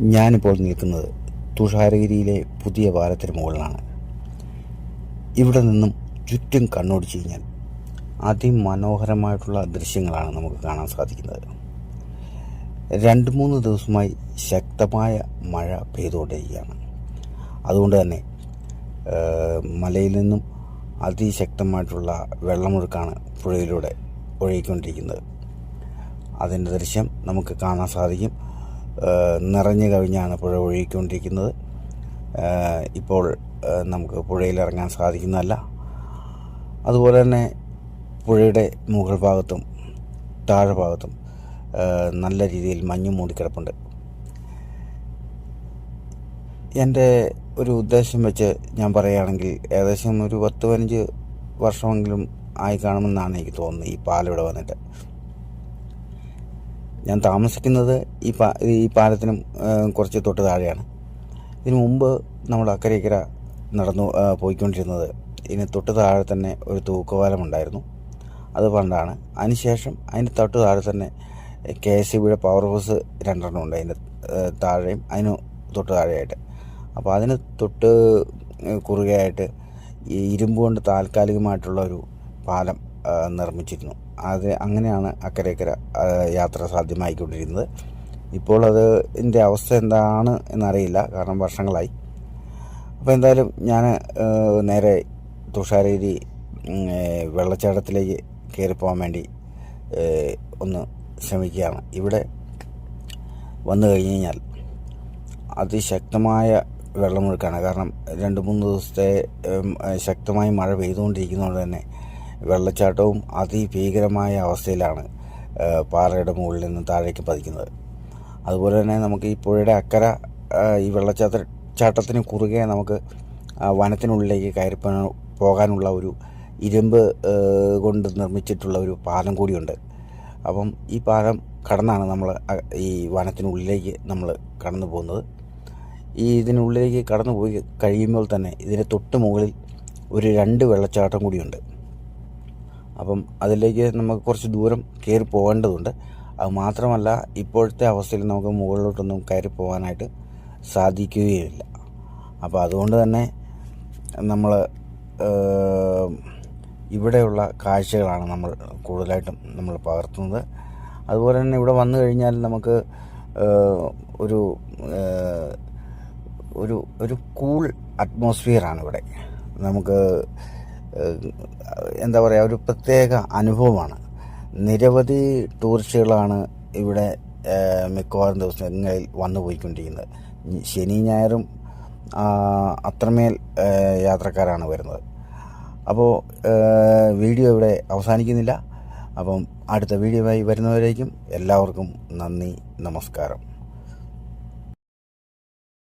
ഞാനിപ്പോൾ നിൽക്കുന്നത് തുഷാരഗിരിയിലെ പുതിയ പാലത്തിന് മുകളിലാണ്. ഇവിടെ നിന്നും ചുറ്റും കണ്ണോടിച്ച് കഴിഞ്ഞാൽ അതിമനോഹരമായിട്ടുള്ള ദൃശ്യങ്ങളാണ് നമുക്ക് കാണാൻ സാധിക്കുന്നത്. രണ്ട് മൂന്ന് ദിവസമായി ശക്തമായ മഴ പെയ്തുകൊണ്ടിരിക്കുകയാണ് അതുകൊണ്ട് തന്നെ മലയിൽ നിന്നും അതിശക്തമായിട്ടുള്ള വെള്ളമൊഴുക്കാണ് പുഴയിലൂടെ ഒഴുകിക്കൊണ്ടിരിക്കുന്നത്. അതിന്റെ ദൃശ്യം നമുക്ക് കാണാൻ സാധിക്കും. നിറഞ്ഞു കവിഞ്ഞാണ് പുഴ ഒഴുകിക്കൊണ്ടിരിക്കുന്നത്. ഇപ്പോൾ നമുക്ക് പുഴയിൽ ഇറങ്ങാൻ സാധിക്കുന്നതല്ല. അതുപോലെ തന്നെ പുഴയുടെ മുകൾ ഭാഗത്തും താഴെ ഭാഗത്തും നല്ല രീതിയിൽ മഞ്ഞ് മൂടിക്കിടപ്പുണ്ട്. എന്റെ ഒരു ഉദ്ദേശം വെച്ച് ഞാൻ പറയുകയാണെങ്കിൽ ഏകദേശം ഒരു പത്ത് പതിനഞ്ച് വർഷമെങ്കിലും ആയി കാണുമെന്നാണ് എനിക്ക് തോന്നുന്നത് ഈ പാലം ഇവിടെ വന്നിട്ട്. ഞാൻ താമസിക്കുന്നത് ഈ പാ ഈ പാലത്തിനും കുറച്ച് തൊട്ട് താഴെയാണ്. ഇതിനു മുമ്പ് നമ്മൾ അക്കരെ ഇക്കര നടന്നു പോയിക്കൊണ്ടിരുന്നത്. ഇതിന് തൊട്ട് താഴെ തന്നെ ഒരു തൂക്കുപാലം ഉണ്ടായിരുന്നു അത് പണ്ടാണ്. അതിനുശേഷം അതിന് തൊട്ട് താഴെ തന്നെ കെ എസ് ബിയുടെ പവർ ഹൗസ് രണ്ടെണ്ണം ഉണ്ട് അതിന്റെ താഴെയും. അതിന് തൊട്ട് താഴെയായിട്ട്. അപ്പോൾ അതിന് തൊട്ട് കുറുകയായിട്ട് ഇരുമ്പ് കൊണ്ട് താൽക്കാലികമായിട്ടുള്ള ഒരു പാലം നിർമ്മിച്ചിരുന്നു. അത് അങ്ങനെയാണ് അക്കരയ്ക്കര യാത്ര സാധ്യമായിക്കൊണ്ടിരുന്നത് ഇപ്പോൾ അത് എന്റെ അവസ്ഥ എന്താണ് എന്നറിയില്ല കാരണം വർഷങ്ങളായി. അപ്പോൾ എന്തായാലും ഞാൻ നേരെ തുഷാരേരി വെള്ളച്ചാട്ടത്തിലേക്ക് കയറിപ്പോകാൻ പോകാൻ വേണ്ടി ഒന്ന് ശ്രമിക്കുകയാണ്. ഇവിടെ വന്നു കഴിഞ്ഞ് കഴിഞ്ഞാൽ അതിശക്തമായ വെള്ളമൊഴുക്കാണ് കാരണം രണ്ട് മൂന്ന് ദിവസത്തെ ശക്തമായി മഴ പെയ്തുകൊണ്ടിരിക്കുന്നതുകൊണ്ട് തന്നെ വെള്ളച്ചാട്ടവും അതിഭീകരമായ അവസ്ഥയിലാണ് പാറയുടെ മുകളിൽ നിന്ന് താഴേക്ക് പതിക്കുന്നത്. അതുപോലെ തന്നെ നമുക്ക് ഈ പുഴയുടെ അക്കര ഈ വെള്ളച്ചാട്ട ചാട്ടത്തിന് കുറുകെ നമുക്ക് വനത്തിനുള്ളിലേക്ക് കയറി പോകാനുള്ള ഒരു ഇരുമ്പ് കൊണ്ട് നിർമ്മിച്ചിട്ടുള്ള ഒരു പാലം കൂടിയുണ്ട്. അപ്പം ഈ പാലം കടന്നാണ് നമ്മൾ ഈ വനത്തിനുള്ളിലേക്ക് നമ്മൾ കടന്നു പോകുന്നത്. ഈ ഇതിനുള്ളിലേക്ക് കടന്നു പോയി കഴിയുമ്പോൾ തന്നെ ഇതിന് തൊട്ട് മുകളിൽ ഒരു രണ്ട് വെള്ളച്ചാട്ടം കൂടിയുണ്ട്. അപ്പം അതിലേക്ക് നമുക്ക് കുറച്ച് ദൂരം കയറി പോകേണ്ടതുണ്ട്. അത് മാത്രമല്ല ഇപ്പോഴത്തെ അവസ്ഥയിൽ നമുക്ക് മുകളിലോട്ടൊന്നും കയറി പോകാനായിട്ട് സാധിക്കുകയില്ല. അപ്പോൾ അതുകൊണ്ട് തന്നെ നമ്മൾ ഇവിടെയുള്ള കാഴ്ചകളാണ് നമ്മൾ കൂടുതലായിട്ടും നമ്മൾ പകർത്തുന്നത്. അതുപോലെ തന്നെ ഇവിടെ വന്നു കഴിഞ്ഞാൽ നമുക്ക് ഒരു ഒരു ഒരു കൂൾ അറ്റ്മോസ്ഫിയറാണ് ഇവിടെ. നമുക്ക് എന്താ പറയുക ഒരു പ്രത്യേക അനുഭവമാണ്. നിരവധി ടൂറിസ്റ്റുകളാണ് ഇവിടെ മിക്കവാറും ദിവസങ്ങളിൽ വന്നു പോയിക്കൊണ്ടിരിക്കുന്നത്. ശനി ഞായറും അത്രമേൽ യാത്രക്കാരാണ് വരുന്നത്. അപ്പോൾ വീഡിയോ ഇവിടെ അവസാനിക്കുന്നില്ല. അപ്പം അടുത്ത വീഡിയോയുമായി വരുന്നവരേക്കും എല്ലാവർക്കും നന്ദി നമസ്കാരം.